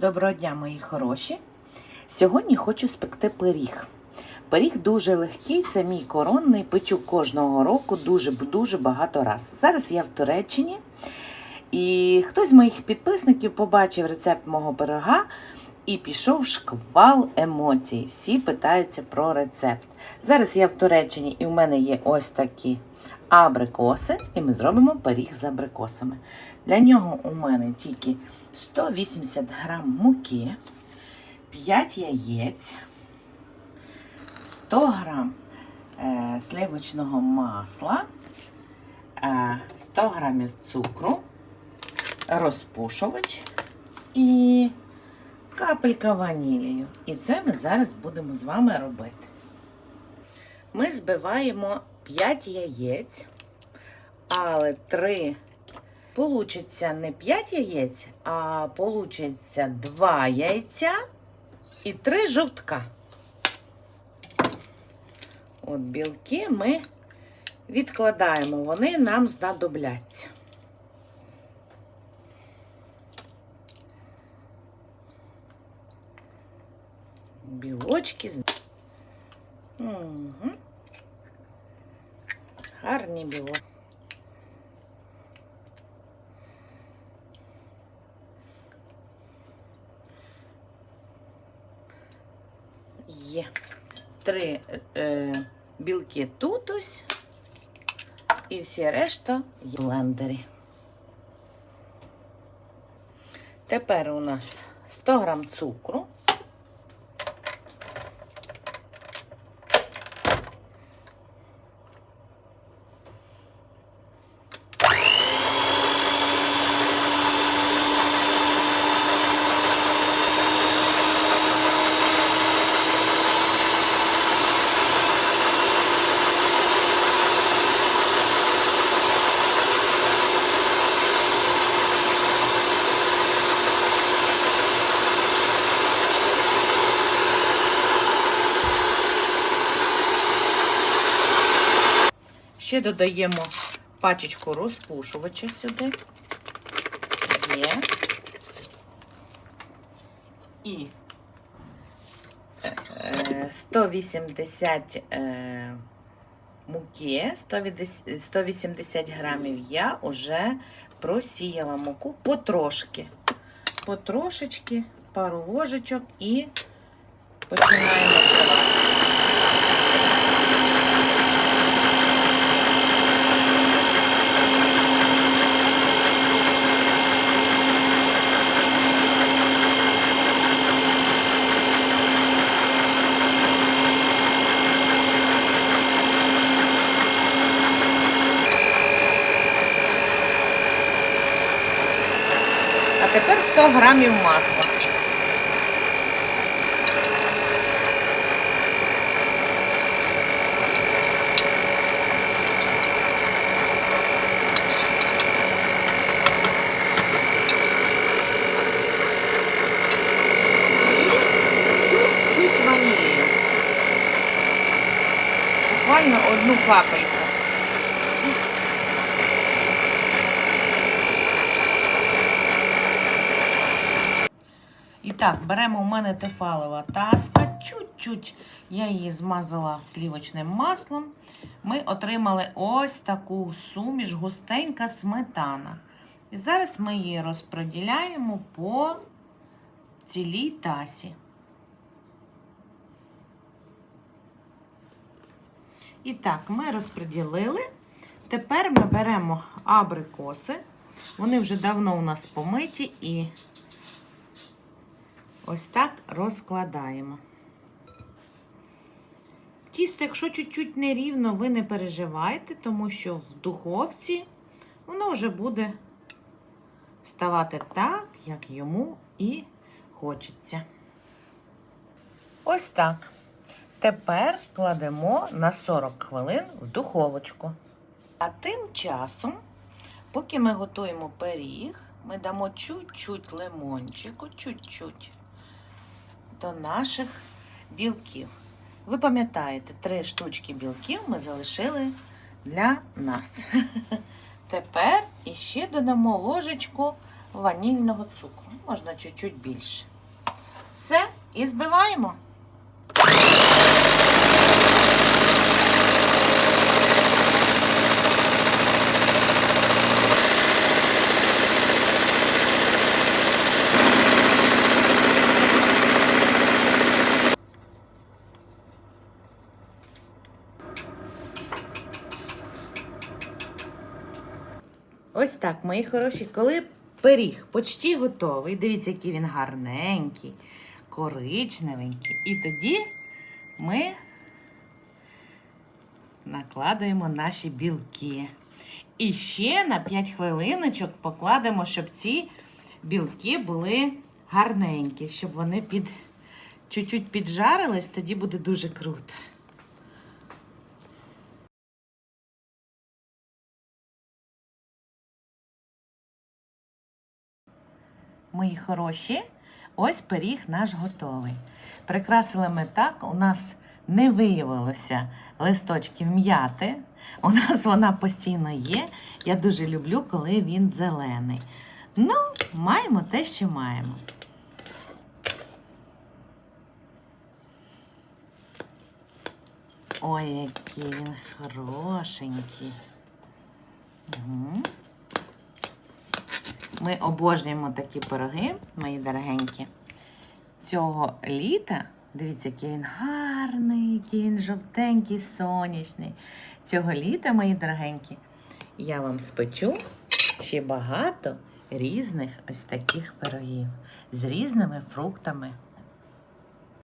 Доброго дня, мої хороші! Сьогодні хочу спекти пиріг. Пиріг дуже легкий, це мій коронний, печу кожного року дуже-дуже багато раз. Зараз я в Туреччині, і хтось з моїх підписників побачив рецепт мого пирога і пішов шквал емоцій. Всі питаються про рецепт. Зараз я в Туреччині і в мене є ось такі абрикоси, і ми зробимо пиріг з абрикосами. Для нього у мене тільки 180 грам муки, 5 яєць, 100 грам е, сливочного масла, е, 100 грамів цукру, розпушувач і капелька ванілію. І це ми зараз будемо з вами робити. Ми збиваємо 5 яєць, але 3 Получиться не 5 яєць, а получиться 2 яйця і 3 жовтка. От білки ми відкладаємо, вони нам знадобляться. Білочки. Угу. Гарні білочки. Є три е, білки тут ось, і всі решта є в блендері. Тепер у нас 100 грам цукру. Ще додаємо пачечку розпушувача сюди. Є. І е, 180 е, муки, 180 180 грамів я вже просіяла муку потрошки. Потрошечки, пару ложечок і починаємо тепер 100 грамів масла. Буквально одну капельку. Так, беремо у мене тефалова таска. Чуть-чуть я її змазала слівочним маслом. Ми отримали ось таку суміш, густенька сметана. І зараз ми її розподіляємо по цілій тасі. І так, ми розподілили. Тепер ми беремо абрикоси. Вони вже давно у нас помиті і Ось так розкладаємо. Тісто, якщо чуть-чуть нерівно, ви не переживайте, тому що в духовці воно вже буде ставати так, як йому і хочеться. Ось так. Тепер кладемо на 40 хвилин в духовочку. А тим часом, поки ми готуємо пиріг, ми дамо чуть-чуть лимончику, чуть-чуть до наших білків. Ви пам'ятаєте, три штучки білків ми залишили для нас. Тепер іще додамо ложечку ванільного цукру. Можна чуть-чуть більше. Все, і збиваємо. Ось так, мої хороші, коли пиріг почти готовий, дивіться, який він гарненький, коричневенький. І тоді ми накладаємо наші білки. І ще на 5 хвилиночок покладемо, щоб ці білки були гарненькі, щоб вони під чуть-чуть піджарились, тоді буде дуже круто. Мої хороші, ось пиріг наш готовий. Прикрасили ми так, у нас не виявилося листочків м'яти. У нас вона постійно є. Я дуже люблю, коли він зелений. Ну, маємо те, що маємо. Ой, який він хорошенький. Угу. Ми обожнюємо такі пироги, мої дорогенькі. Цього літа, дивіться, який він гарний, який він жовтенький, сонячний. Цього літа, мої дорогенькі, я вам спечу ще багато різних ось таких пирогів з різними фруктами.